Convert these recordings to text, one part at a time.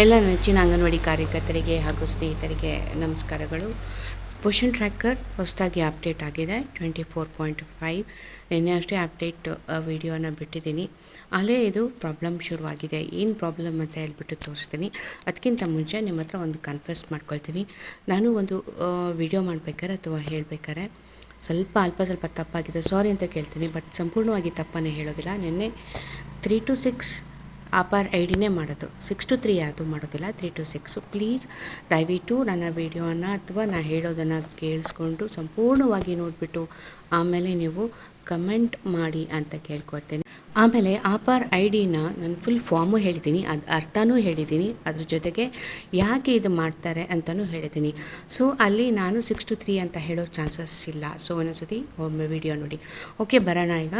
ಎಲ್ಲ ನೆಚ್ಚಿನ ಅಂಗನವಾಡಿ ಕಾರ್ಯಕರ್ತರಿಗೆ ಹಾಗೂ ಸ್ನೇಹಿತರಿಗೆ ನಮಸ್ಕಾರಗಳು. ಪೋಷನ್ ಟ್ರ್ಯಾಕರ್ ಹೊಸದಾಗಿ ಅಪ್ಡೇಟ್ ಆಗಿದೆ. ಟ್ವೆಂಟಿ ಫೋರ್ ಪಾಯಿಂಟ್ ಫೈವ್ ನಿನ್ನೆ ಅಷ್ಟೇ ಅಪ್ಡೇಟ್ ವಿಡಿಯೋನ ಬಿಟ್ಟಿದ್ದೀನಿ. ಅಲ್ಲೇ ಇದು ಪ್ರಾಬ್ಲಮ್ ಶುರುವಾಗಿದೆ. ಏನು ಪ್ರಾಬ್ಲಮ್ ಅಂತ ಹೇಳ್ಬಿಟ್ಟು ತೋರಿಸ್ತೀನಿ. ಅದಕ್ಕಿಂತ ಮುಂಚೆ ನಿಮ್ಮ ಹತ್ರ ಒಂದು ಕನ್ಫ್ಯೂಸ್ ಮಾಡ್ಕೊಳ್ತೀನಿ. ನಾನು ಒಂದು ವಿಡಿಯೋ ಮಾಡಬೇಕಾರೆ ಅಥವಾ ಹೇಳಬೇಕಾರೆ ಸ್ವಲ್ಪ ಅಲ್ಪ ಸ್ವಲ್ಪ ತಪ್ಪಾಗಿದೆ. ಸಾರಿ ಅಂತ ಕೇಳ್ತೀನಿ ಬಟ್ ಸಂಪೂರ್ಣವಾಗಿ ತಪ್ಪನ್ನೇ ಹೇಳೋದಿಲ್ಲ. ನಿನ್ನೆ three to six APAAR I ಡಿನೇ ಮಾಡೋದು. ಸಿಕ್ಸ್ ಟು ತ್ರೀ ಯಾವುದು ಮಾಡೋದಿಲ್ಲ ತ್ರೀ ಟು ಸಿಕ್ಸು ಪ್ಲೀಸ್ ದಯವಿಟ್ಟು ನನ್ನ ವೀಡಿಯೋನ ಅಥವಾ ನಾನು ಹೇಳೋದನ್ನು ಕೇಳಿಸ್ಕೊಂಡು ಸಂಪೂರ್ಣವಾಗಿ ನೋಡಿಬಿಟ್ಟು ಆಮೇಲೆ ನೀವು ಕಮೆಂಟ್ ಮಾಡಿ ಅಂತ ಕೇಳ್ಕೊಳ್ತೇನೆ. ಆಮೇಲೆ ಆಪಾರ್ ಐ ಡಿನ ನಾನು ಫುಲ್ ಫಾರ್ಮು ಹೇಳಿದ್ದೀನಿ, ಅದು ಅರ್ಥನೂ ಹೇಳಿದ್ದೀನಿ, ಅದ್ರ ಜೊತೆಗೆ ಯಾಕೆ ಇದು ಮಾಡ್ತಾರೆ ಅಂತಲೂ ಹೇಳಿದ್ದೀನಿ. ಸೊ ಅಲ್ಲಿ ನಾನು ಸಿಕ್ಸ್ ಟು ತ್ರೀ ಅಂತ ಹೇಳೋ ಚಾನ್ಸಸ್ ಇಲ್ಲ. ಸೊ ಒಂದೊಂದ್ಸತಿ ಒಮ್ಮೆ ವಿಡಿಯೋ ನೋಡಿ. ಓಕೆ ಬರೋಣ ಈಗ.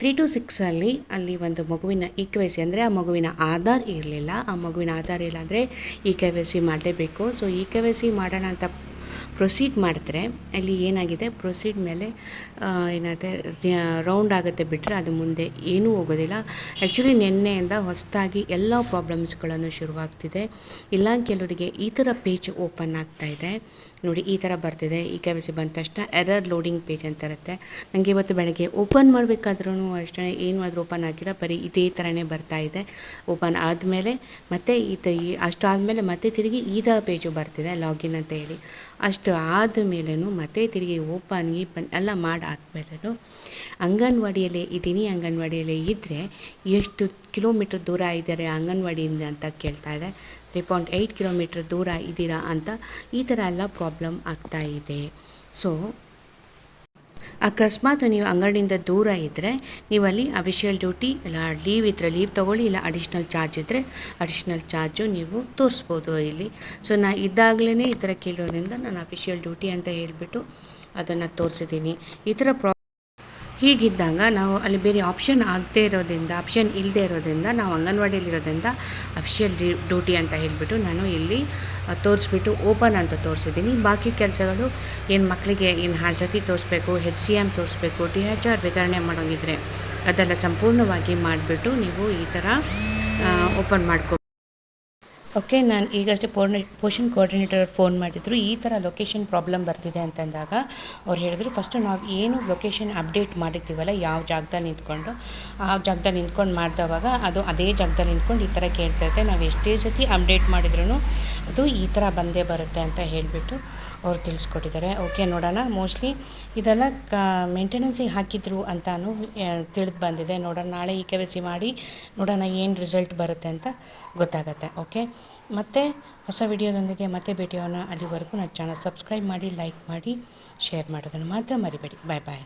ತ್ರೀ ಟು ಸಿಕ್ಸಲ್ಲಿ ಅಲ್ಲಿ ಒಂದು ಮಗುವಿನ ಇ ಕೆ ವೈ ಸಿ ಅಂದರೆ ಆ ಮಗುವಿನ ಆಧಾರ್ ಇರಲಿಲ್ಲ. ಆ ಮಗುವಿನ ಆಧಾರ್ ಇಲ್ಲ ಅಂದರೆ ಇ ಕೆ ವೈ ಸಿ ಮಾಡಲೇಬೇಕು. So E K Y C ಮಾಡೋಣ ಅಂತ ಪ್ರೊಸೀಡ್ ಮಾಡಿದ್ರೆ ಅಲ್ಲಿ ಏನಾಗಿದೆ? ಪ್ರೊಸೀಡ್ ಮೇಲೆ ಏನಾಗುತ್ತೆ ರೌಂಡ್ ಆಗುತ್ತೆ ಬಿಟ್ಟರೆ ಅದು ಮುಂದೆ ಏನೂ ಹೋಗೋದಿಲ್ಲ. ಆ್ಯಕ್ಚುಲಿ ನಿನ್ನೆಯಿಂದ ಹೊಸದಾಗಿ ಎಲ್ಲ ಪ್ರಾಬ್ಲಮ್ಸ್ಗಳನ್ನು ಶುರುವಾಗ್ತಿದೆ. ಇಲ್ಲ, ಕೆಲವರಿಗೆ ಈ ಥರ ಪೇಜ್ ಓಪನ್ ಆಗ್ತಾ ಇದೆ. ನೋಡಿ, ಈ ಥರ ಬರ್ತಿದೆ. ಈ ಕೆ ಸಿ ಬಂದ ತಕ್ಷಣ ಎರರ್ ಲೋಡಿಂಗ್ ಪೇಜ್ ಅಂತ ಇರುತ್ತೆ. ನನಗೆ ಇವತ್ತು ಬೆಳಗ್ಗೆ ಓಪನ್ ಮಾಡಬೇಕಾದ್ರೂ ಅಷ್ಟೇ, ಏನು ಆದರೂ ಓಪನ್ ಆಗಿಲ್ಲ. ಬರೀ ಇದೇ ಥರನೇ ಬರ್ತಾ ಇದೆ. ಓಪನ್ ಆದಮೇಲೆ ಮತ್ತೆ ಈ ತ ಅಷ್ಟು ಆದಮೇಲೆ ಮತ್ತೆ ತಿರುಗಿ ಈ ಥರ ಪೇಜು ಬರ್ತಿದೆ ಲಾಗಿನ್ ಅಂತ ಹೇಳಿ. ಅಷ್ಟು ಆದಮೇಲೂ ಮತ್ತೆ ತಿರುಗಿ ಓಪನ್ ಗೀಪನ್ ಎಲ್ಲ ಮಾಡಾದ್ಮೇಲೂ ಅಂಗನವಾಡಿಯಲ್ಲೇ ಇದ್ದೀನಿ. ಅಂಗನವಾಡಿಯಲ್ಲೇ ಇದ್ದರೆ ಎಷ್ಟು ಕಿಲೋಮೀಟ್ರ್ ದೂರ ಇದ್ದಾರೆ ಅಂಗನವಾಡಿಯಿಂದ ಅಂತ ಕೇಳ್ತಾ ಇದೆ. ತ್ರೀ ಪಾಯಿಂಟ್ ಏಯ್ಟ್ ಕಿಲೋಮೀಟ್ರ್ ದೂರ ಇದ್ದೀರಾ ಅಂತ ಈ ಥರ ಎಲ್ಲ ಪ್ರಾಬ್ಲಮ್ ಆಗ್ತಾ ಇದೆ. ಸೊ ಅಕಸ್ಮಾತ್ ನೀವು ಅಂಗಡಿಯಿಂದ ದೂರ ಇದ್ದರೆ ನೀವಲ್ಲಿ ಅಫಿಷಿಯಲ್ ಡ್ಯೂಟಿ ಇಲ್ಲ ಲೀವ್ ಇದ್ದರೆ ಲೀವ್ ತೊಗೊಳ್ಳಿ, ಇಲ್ಲ ಅಡಿಷ್ನಲ್ ಚಾರ್ಜ್ ಇದ್ದರೆ ಅಡಿಷ್ನಲ್ ಚಾರ್ಜು ನೀವು ತೋರಿಸ್ಬೋದು ಇಲ್ಲಿ. ಸೊ ನಾನು ಇದ್ದಾಗಲೇ ಈ ಥರ ಕೇಳೋದ್ರಿಂದ ನಾನು ಅಫಿಷಿಯಲ್ ಡ್ಯೂಟಿ ಅಂತ ಹೇಳಿಬಿಟ್ಟು ಅದನ್ನು ತೋರಿಸಿದ್ದೀನಿ. ಈ ಥರ ಪ್ರಾ ಹೀಗಿದ್ದಾಗ ನಾವು ಅಲ್ಲಿ ಬೇರೆ ಆಪ್ಷನ್ ಆಗದೇ ಇರೋದ್ರಿಂದ ಆಪ್ಷನ್ ಇಲ್ಲದೆ ಇರೋದ್ರಿಂದ, ನಾವು ಅಂಗನವಾಡಿಯಲ್ಲಿರೋದ್ರಿಂದ ಅಫಿಷಿಯಲ್ ಡ್ಯೂಟಿ ಅಂತ ಹೇಳಿಬಿಟ್ಟು ನಾನು ಇಲ್ಲಿ ತೋರಿಸ್ಬಿಟ್ಟು ಓಪನ್ ಅಂತ ತೋರಿಸಿದ್ದೀನಿ. ಬಾಕಿ ಕೆಲಸಗಳು ಏನು ಮಕ್ಕಳಿಗೆ ಏನು ಹಾಜತಿ ತೋರಿಸ್ಬೇಕು ಹೆಚ್ ಸಿ ಎಂ ತೋರಿಸ್ಬೇಕು ಟಿ ಎಚ್ ಆರ್ ವಿತರಣೆ ಮಾಡೋಂಗಿದ್ರೆ ಅದೆಲ್ಲ ಸಂಪೂರ್ಣವಾಗಿ ಮಾಡಿಬಿಟ್ಟು ನೀವು ಈ ಥರ ಓಪನ್ ಮಾಡ್ಕೊ ಓಕೆ ನಾನು ಈಗಷ್ಟೇ ಪೋರ್ನೆ ಪೋಷನ್ ಕೋಆರ್ಡಿನೇಟರ್ ಫೋನ್ ಮಾಡಿದ್ರು. ಈ ಥರ ಲೊಕೇಶನ್ ಪ್ರಾಬ್ಲಮ್ ಬರ್ತಿದೆ ಅಂತಂದಾಗ ಅವ್ರು ಹೇಳಿದ್ರು ಫಸ್ಟು ನಾವು ಏನು ಲೊಕೇಶನ್ ಅಪ್ಡೇಟ್ ಮಾಡಿರ್ತೀವಲ್ಲ, ಯಾವ ಜಾಗದಲ್ಲಿ ನಿಂತ್ಕೊಂಡು, ಆ ಜಾಗದಲ್ಲಿ ನಿಂತ್ಕೊಂಡು ಮಾಡಿದವಾಗ ಅದು ಅದೇ ಜಾಗದಲ್ಲಿ ನಿಂತ್ಕೊಂಡು ಈ ಥರ ಕೇಳ್ತೈತೆ ನಾವು ಎಷ್ಟೇ ಸತಿ ಅಪ್ಡೇಟ್ ಮಾಡಿದ್ರೂ ಅದು ಈ ಥರ ಬಂದೇ ಬರುತ್ತೆ ಅಂತ ಹೇಳಿಬಿಟ್ಟು ಅವ್ರು ತಿಳಿಸ್ಕೊಟ್ಟಿದ್ದಾರೆ. ಓಕೆ ನೋಡೋಣ. ಮೋಸ್ಟ್ಲಿ ಇದೆಲ್ಲ ಕ ಮೇಂಟೆನೆನ್ಸಿಗೆ ಹಾಕಿದ್ರು ಅಂತಾನು ತಿಳಿದು ಬಂದಿದೆ. ನೋಡೋಣ, ನಾಳೆ ಈ ಕೆ ಮಾಡಿ ನೋಡೋಣ ಏನು ರಿಸಲ್ಟ್ ಬರುತ್ತೆ ಅಂತ ಗೊತ್ತಾಗತ್ತೆ. ಓಕೆ ಮತ್ತು ಹೊಸ ವಿಡಿಯೋದೊಂದಿಗೆ ಮತ್ತೆ ಭೇಟಿಯೋಣ ಅಲ್ಲಿವರೆಗೂ ನನ್ನ ಚಾನಲ್ ಸಬ್ಸ್ಕ್ರೈಬ್ ಮಾಡಿ, ಲೈಕ್ ಮಾಡಿ, ಶೇರ್ ಮಾಡೋದನ್ನು ಮಾತ್ರ ಮರಿಬೇಡಿ. ಬಾಯ್ ಬಾಯ್.